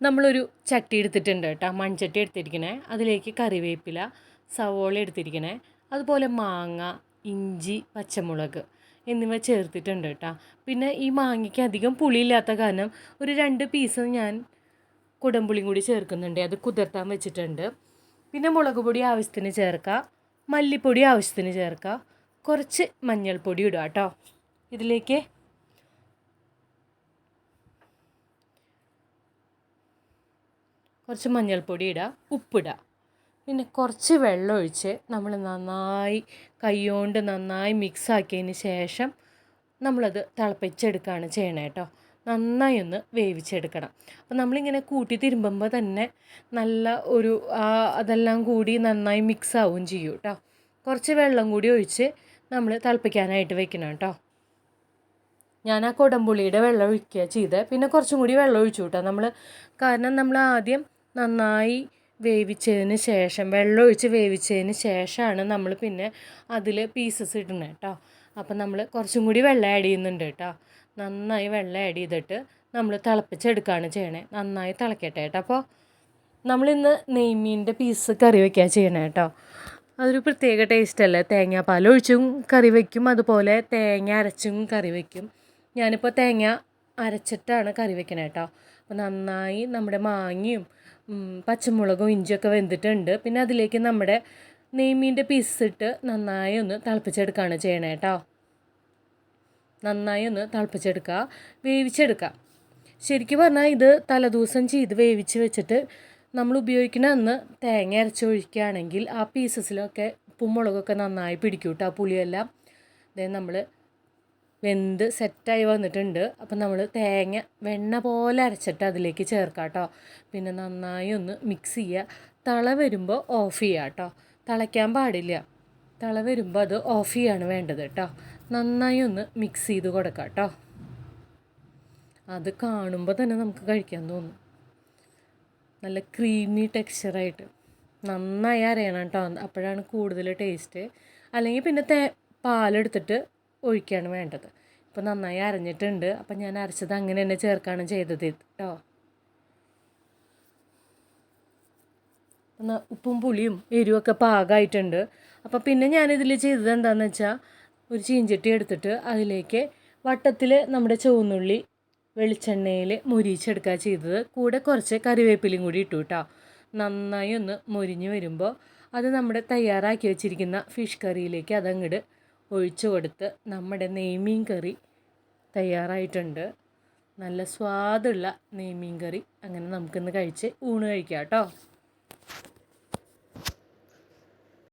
നമ്മളൊരു ചട്ടി എടുത്തിട്ടുണ്ട് കേട്ടോ. മൺചട്ടി എടുത്തിരിക്കണേ. അതിലേക്ക് കറിവേപ്പില സവോള എടുത്തിരിക്കണേ. അതുപോലെ മാങ്ങ ഇഞ്ചി പച്ചമുളക് എന്നിവ ചേർത്തിട്ടുണ്ട് കേട്ടോ. പിന്നെ ഈ മാങ്ങയ്ക്ക് അധികം പുളിയില്ലാത്ത കാരണം ഒരു രണ്ട് പീസ് ഞാൻ കുടംപുളിയും കൂടി ചേർക്കുന്നുണ്ട്. അത് കുതിർത്താൻ വെച്ചിട്ടുണ്ട്. പിന്നെ മുളക് പൊടി ആവശ്യത്തിന് ചേർക്കുക മല്ലിപ്പൊടി ആവശ്യത്തിന് ചേർക്കുക കുറച്ച് മഞ്ഞൾപ്പൊടി ഇടുക കേട്ടോ. ഇതിലേക്ക് കുറച്ച് മഞ്ഞൾപ്പൊടി ഇടുക ഉപ്പിടുക പിന്നെ കുറച്ച് വെള്ളം ഒഴിച്ച് നമ്മൾ നന്നായി കൈകൊണ്ട് നന്നായി മിക്സ് ആക്കിയതിന് ശേഷം നമ്മളത് തിളപ്പിച്ചെടുക്കുകയാണ് ചെയ്യണേ കേട്ടോ. നന്നായി ഒന്ന് വേവിച്ചെടുക്കണം. അപ്പോൾ നമ്മളിങ്ങനെ കൂട്ടി തിരുമ്പുമ്പോൾ തന്നെ നല്ല ഒരു അതെല്ലാം കൂടി നന്നായി മിക്സ് ആവുകയും ചെയ്യും കേട്ടോ. കുറച്ച് വെള്ളം കൂടി ഒഴിച്ച് നമ്മൾ തിളപ്പിക്കാനായിട്ട് വെക്കണം കേട്ടോ. ഞാൻ ആ കൊടംപുളിയുടെ വെള്ളം ഒഴിക്കുക ചെയ്ത്. പിന്നെ കുറച്ചും കൂടി വെള്ളം ഒഴിച്ചു കേട്ടോ. നമ്മൾ കാരണം നമ്മൾ ആദ്യം നന്നായി വേവിച്ചതിന് ശേഷം വെള്ളം ഒഴിച്ച് വേവിച്ചതിന് ശേഷമാണ് നമ്മൾ പിന്നെ അതിൽ പീസസ് ഇടുന്നത് കേട്ടോ അപ്പം നമ്മൾ കുറച്ചും കൂടി വെള്ളം ആഡ് ചെയ്യുന്നുണ്ട് കേട്ടോ നന്നായി വെള്ളം ആഡ് ചെയ്തിട്ട് നമ്മൾ തിളപ്പിച്ചെടുക്കുകയാണ് ചെയ്യണേ. നന്നായി തിളക്കട്ടെ കേട്ടോ അപ്പോൾ നമ്മളിന്ന് നെയ്മീന്റെ പീസ് കറി വയ്ക്കുക ചെയ്യണേ കേട്ടോ അതൊരു പ്രത്യേക ടേസ്റ്റല്ലേ തേങ്ങ തേങ്ങാപ്പാൽ ഒഴിച്ചും കറി വയ്ക്കും അതുപോലെ തേങ്ങ അരച്ചും കറി വയ്ക്കും ഞാനിപ്പോൾ തേങ്ങ അരച്ചിട്ടാണ് കറി വയ്ക്കണേ കേട്ടോ അപ്പോൾ നന്നായി നമ്മുടെ മാങ്ങയും പച്ചമുളകും ഇഞ്ചിയൊക്കെ വെന്തിട്ടുണ്ട്. പിന്നെ അതിലേക്ക് നമ്മുടെ നെയ്മീന്റെ പീസ് ഇട്ട് നന്നായി ഒന്ന് തിളപ്പിച്ചെടുക്കുകയാണ് ചെയ്യണേ കേട്ടോ നന്നായി ഒന്ന് തിളപ്പിച്ചെടുക്കുക. വേവിച്ചെടുക്കുക. ശരിക്കും പറഞ്ഞാൽ ഇത് തലേദിവസം ചെയ്ത് വേവിച്ച് വെച്ചിട്ട് നമ്മൾ ഉപയോഗിക്കുന്ന അന്ന് തേങ്ങ അരച്ചൊഴിക്കുകയാണെങ്കിൽ ആ പീസസിലൊക്കെ ഉപ്പും മുളകൊക്കെ നന്നായി പിടിക്കും കേട്ടോ ആ പുളിയെല്ലാം. അതായത് നമ്മൾ വെന്ത് സെറ്റായി വന്നിട്ടുണ്ട്. അപ്പം നമ്മൾ തേങ്ങ വെണ്ണ പോലെ അരച്ചിട്ട് അതിലേക്ക് ചേർക്കാം കേട്ടോ പിന്നെ നന്നായി ഒന്ന് മിക്സ് ചെയ്യുക തള വരുമ്പോൾ ഓഫ് ചെയ്യുക കേട്ടോ തിളയ്ക്കാൻ പാടില്ല. തള വരുമ്പോൾ അത് ഓഫ് ചെയ്യാണ് വേണ്ടത് കേട്ടോ നന്നായി ഒന്ന് മിക്സ് ചെയ്ത് കൊടുക്കാം കേട്ടോ അത് കാണുമ്പോൾ തന്നെ നമുക്ക് കഴിക്കാൻ തോന്നും. നല്ല ക്രീമി ടെക്സ്ചറായിട്ട് നന്നായി അരയണം കേട്ടോ അപ്പോഴാണ് കൂടുതൽ ടേസ്റ്റ് അല്ലെങ്കിൽ പിന്നെ തേ പാലെടുത്തിട്ട് ഒഴിക്കുകയാണ് വേണ്ടത്. ഇപ്പോൾ നന്നായി അരഞ്ഞിട്ടുണ്ട്. അപ്പം ഞാൻ അരച്ചത് അങ്ങനെ തന്നെ ചേർക്കുകയാണ് ചെയ്തത് കേട്ടോ ഉപ്പും പുളിയും എരിവൊക്കെ പാകമായിട്ടുണ്ട് അപ്പോൾ പിന്നെ ഞാനിതിൽ ചെയ്തത് എന്താണെന്ന് വെച്ചാൽ ഒരു ചീഞ്ചട്ടി എടുത്തിട്ട് അതിലേക്ക് വട്ടത്തിൽ നമ്മുടെ ചുവന്നുള്ളി വെളിച്ചെണ്ണയിൽ മുരിച്ചെടുക്കുക ചെയ്തത്. കൂടെ കുറച്ച് കറിവേപ്പിലയും കൂടി ഇട്ടു കേട്ടോ നന്നായി ഒന്ന് മുരിഞ്ഞ് വരുമ്പോൾ അത് നമ്മുടെ തയ്യാറാക്കി വെച്ചിരിക്കുന്ന ഫിഷ് കറിയിലേക്ക് അതങ്ങോട്ട് ഒഴിച്ചു കൊടുത്ത് നമ്മുടെ നെയ്മീൻ കറി തയ്യാറായിട്ടുണ്ട്. നല്ല സ്വാദുള്ള നെയ്മീൻ കറി അങ്ങനെ നമുക്കിന്ന് കഴിച്ച് ഊണ് കഴിക്കാം കേട്ടോ.